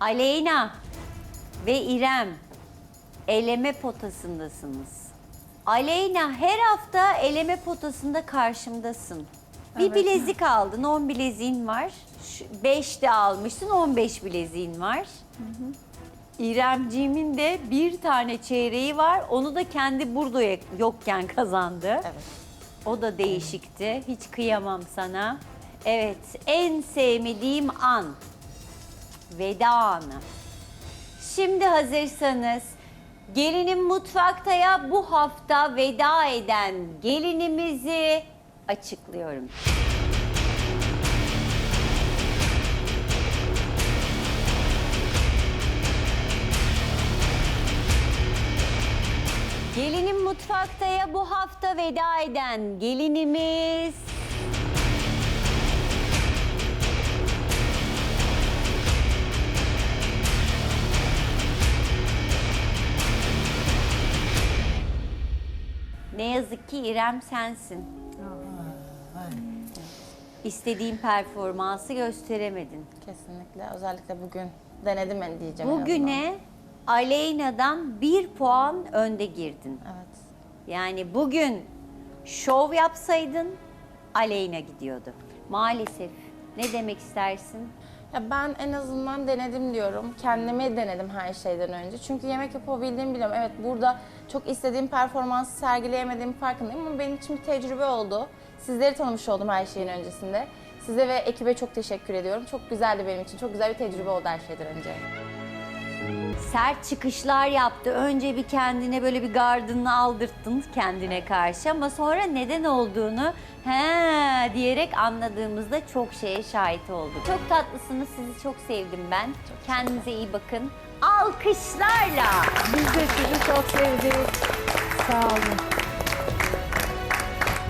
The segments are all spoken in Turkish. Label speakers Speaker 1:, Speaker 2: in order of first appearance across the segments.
Speaker 1: Aleyna ve İrem eleme potasındasınız. Aleyna her hafta eleme potasında karşımdasın. Bir
Speaker 2: Evet.
Speaker 1: bilezik aldın, 10 bileziğin var. 5 de almıştın, 15 bileziğin var. İremciğimin de bir tane çeyreği var. Onu da kendi burada yokken kazandı.
Speaker 2: Evet.
Speaker 1: O da değişikti. Hiç kıyamam sana. Evet, en sevmediğim an. Veda anı. Şimdi hazırsanız gelinim mutfaktaya bu hafta veda eden gelinimizi açıklıyorum. Gelinim mutfaktaya bu hafta veda eden gelinimiz Ne yazık ki İrem sensin. İstediğin performansı gösteremedin.
Speaker 2: Kesinlikle. Özellikle bugün denedim en diyeceğim. en azından.
Speaker 1: Bugüne Aleyna'dan bir puan önde girdin.
Speaker 2: Evet.
Speaker 1: Yani bugün şov yapsaydın Aleyna gidiyordu. Maalesef. Ne demek istersin?
Speaker 2: Ya ben en azından denedim diyorum. Kendimi denedim her şeyden önce. Çünkü yemek yapabildiğimi biliyorum. Evet burada çok istediğim performansı sergileyemediğim farkındayım ama benim için bir tecrübe oldu. Sizleri tanımış oldum her şeyin öncesinde. Size ve ekibe çok teşekkür ediyorum. Çok güzeldi benim için. Çok güzel bir tecrübe oldu her şeyden önce.
Speaker 1: Sert çıkışlar yaptı. Önce bir kendine böyle bir gardını aldırttın kendine karşı ama sonra neden olduğunu he diyerek anladığımızda çok şeye şahit olduk. Çok tatlısınız. Sizi çok sevdim ben. Kendinize iyi bakın. Alkışlarla.
Speaker 3: Biz de sizi çok sevdik. Sağ olun.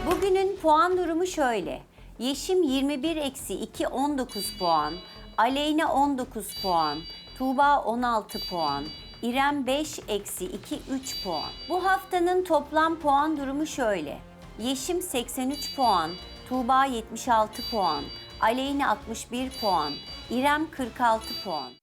Speaker 1: Bugünün puan durumu şöyle. Yeşim 21 eksi 2 19 puan. Aleyna 19 puan. Tuğba 16 puan. İrem 5 eksi 2 3 puan. Bu haftanın toplam puan durumu şöyle. Yeşim 83 puan. Tuğba 76 puan. Aleyna 61 puan. İrem 46 puan.